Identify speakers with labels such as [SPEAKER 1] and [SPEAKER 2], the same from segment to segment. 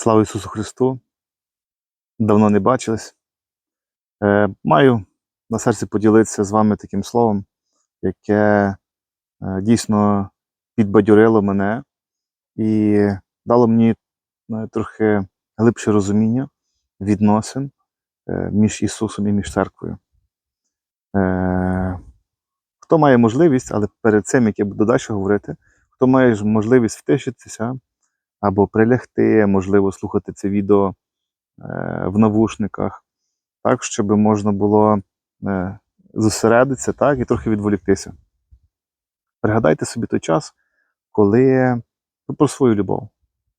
[SPEAKER 1] Слава Ісусу Христу! Давно не бачились. Е, маю на серці поділитися з вами таким словом, яке е, дійсно підбадьорило мене і дало мені е, трохи глибше розуміння відносин між Ісусом і між церквою. Хто має можливість, але перед цим, як я буду далі говорити, хто має можливість втишитися або прилягти, можливо, слухати це відео е, в навушниках, так, щоб можна було е, зосередитися так, і трохи відволіктися. Пригадайте собі той час, коли ну, про свою любов.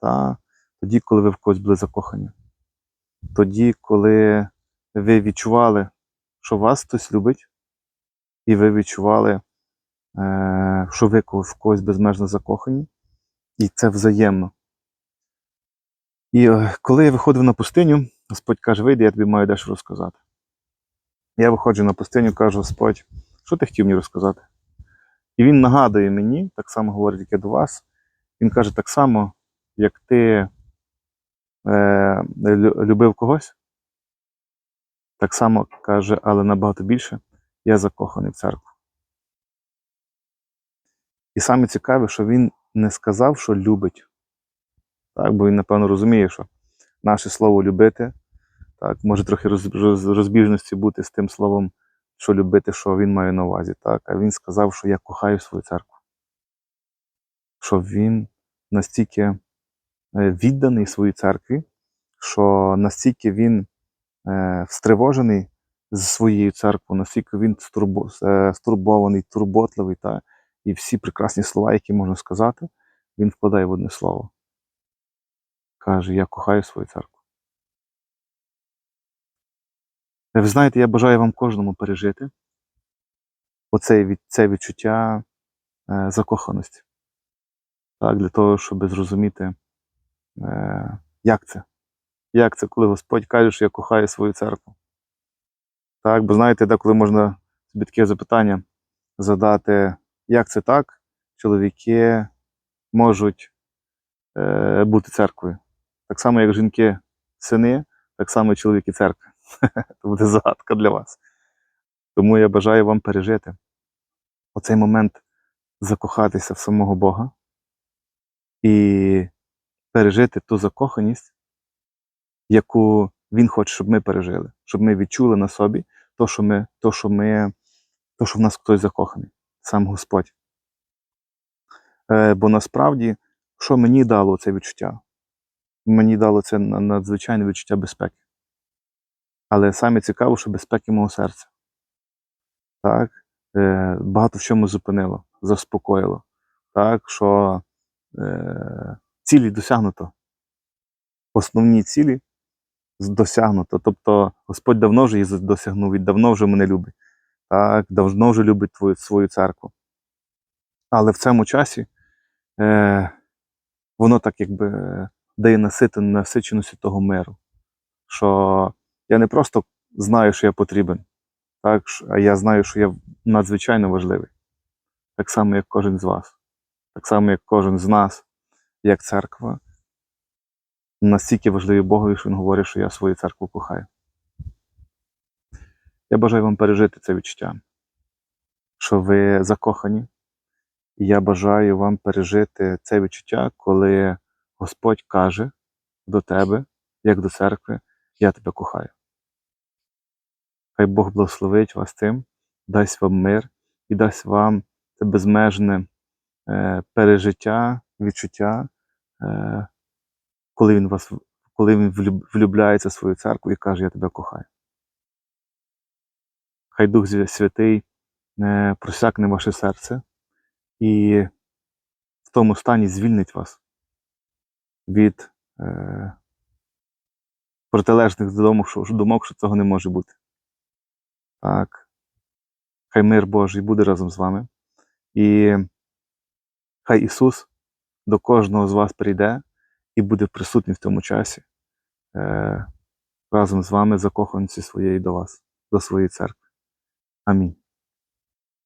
[SPEAKER 1] Та, тоді, коли ви в когось були закохані. Тоді, коли ви відчували, що вас хтось любить, і ви відчували, е, що ви в когось безмежно закохані, і це взаємно. І е, коли я виходив на пустиню, Господь каже, вийди, я тобі маю дещо розказати. Я виходжу на пустиню, кажу, Господь, що ти хотів мені розказати? І він нагадує мені, так само говорить, як і до вас. Він каже, так само, як ти е, любив когось, так само каже, але набагато більше, я закоханий в церкву. І саме цікаве, що він не сказав, що любить. Так, бо він, напевно, розуміє, що наше слово любити, так, може трохи роз, роз, розбіжності бути з тим словом, що любити, що він має на увазі. Так? А він сказав, що я кохаю свою церкву. Що він настільки е, відданий своїй церкві, що настільки він е, стривожений з своєю церквою, настільки він е, стурбований, турботливий, та, і всі прекрасні слова, які можна сказати, він вкладає в одне слово. Каже, я кохаю свою церкву. Ви знаєте, я бажаю вам кожному пережити оце, це відчуття е, закоханості. Так, для того, щоб зрозуміти, е, як це. Як це, коли Господь каже, що я кохаю свою церкву. Так, бо знаєте, деколи можна собі таке запитання задати, як це так, чоловіки можуть е, бути церквою. Так само, як жінки сини, так само чоловіки церкви. Це буде загадка для вас. Тому я бажаю вам пережити оцей момент закохатися в самого Бога і пережити ту закоханість, яку Він хоче, щоб ми пережили, щоб ми відчули на собі то, що ми, то, що ми, то, що в нас хтось закоханий, сам Господь. Е, бо насправді, що мені дало це відчуття? Мені дало це надзвичайне відчуття безпеки. Але саме цікаво, що безпеки мого серця. Так? Е, багато в чому зупинило, заспокоїло. Так, що е, цілі досягнуто. Основні цілі досягнуто. Тобто Господь давно вже її досягнув, і давно вже мене любить. Так, давно вже любить твою, свою церкву. Але в цьому часі е, воно так якби е, дає насити, насиченості того миру. Що я не просто знаю, що я потрібен, так, а я знаю, що я надзвичайно важливий. Так само, як кожен з вас, так само, як кожен з нас, як церква. Настільки важливий Богові, що він говорить, що я свою церкву кохаю. Я бажаю вам пережити це відчуття, що ви закохані. І я бажаю вам пережити це відчуття, коли Господь каже до тебе, як до церкви, я тебе кохаю. Хай Бог благословить вас тим, дасть вам мир і дасть вам це безмежне е, пережиття, відчуття, е, коли він вас коли він влюбляється в свою церкву і каже, я тебе кохаю. Хай Дух Святий е, просякне ваше серце і в тому стані звільнить вас від е, протилежних думок, що, думок, що цього не може бути. Так. Хай мир Божий буде разом з вами. І хай Ісус до кожного з вас прийде і буде присутній в тому часі е, разом з вами, закоханості своєї до вас, до своєї церкви. Амінь.